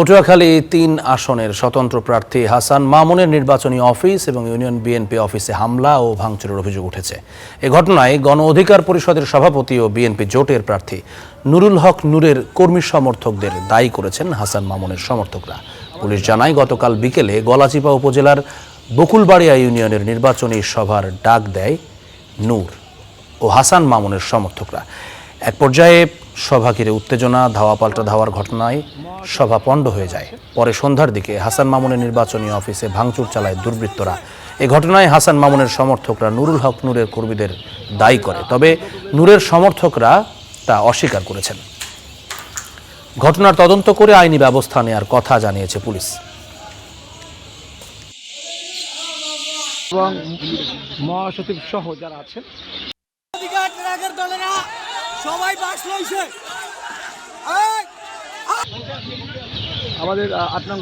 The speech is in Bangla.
পটুয়াখালী তিন আসনের স্বতন্ত্র প্রার্থী হাসান মামুনের নির্বাচনী অফিস এবং ইউনিয়ন বিএনপি অফিসে হামলা ও ভাঙচুরের অভিযোগ উঠেছে। এ ঘটনায় গণ অধিকার পরিষদের সভাপতি ও বিএনপি জোটের প্রার্থী নুরুল হক নূরের কর্মী সমর্থকদের দায়ী করেছেন হাসান মামুনের সমর্থকরা। পুলিশ জানায়, গতকাল বিকেলে গলাচিপা উপজেলার বকুলবাড়িয়া ইউনিয়নের নির্বাচনী সভার ডাক দেয় নূর ও হাসান মামুনের সমর্থকরা। এক পর্যায়ে সভা ঘিরে উত্তেজনা ধাওয়া পাল্টা ধাওয়ার ঘটনায় সভা পণ্ড হয়ে যায়। পরে সন্ধ্যার দিকে হাসান মামুনের নির্বাচনী অফিসে ভাঙচুর চালায় দুর্বৃত্তরা। এ ঘটনায় হাসান মামুনের সমর্থকরা নুরুল হক নূরের কর্মীদের দায়ী করে। তবে নূরের সমর্থকরা তা অস্বীকার করেছেন। ঘটনার তদন্ত করে আইনি ব্যবস্থা নেওয়ার কথা জানিয়েছে পুলিশ। এবং মহাসচিব সহ যারা আছেন। দলেরা সবাই বাস লইছে! আমাদের আট নং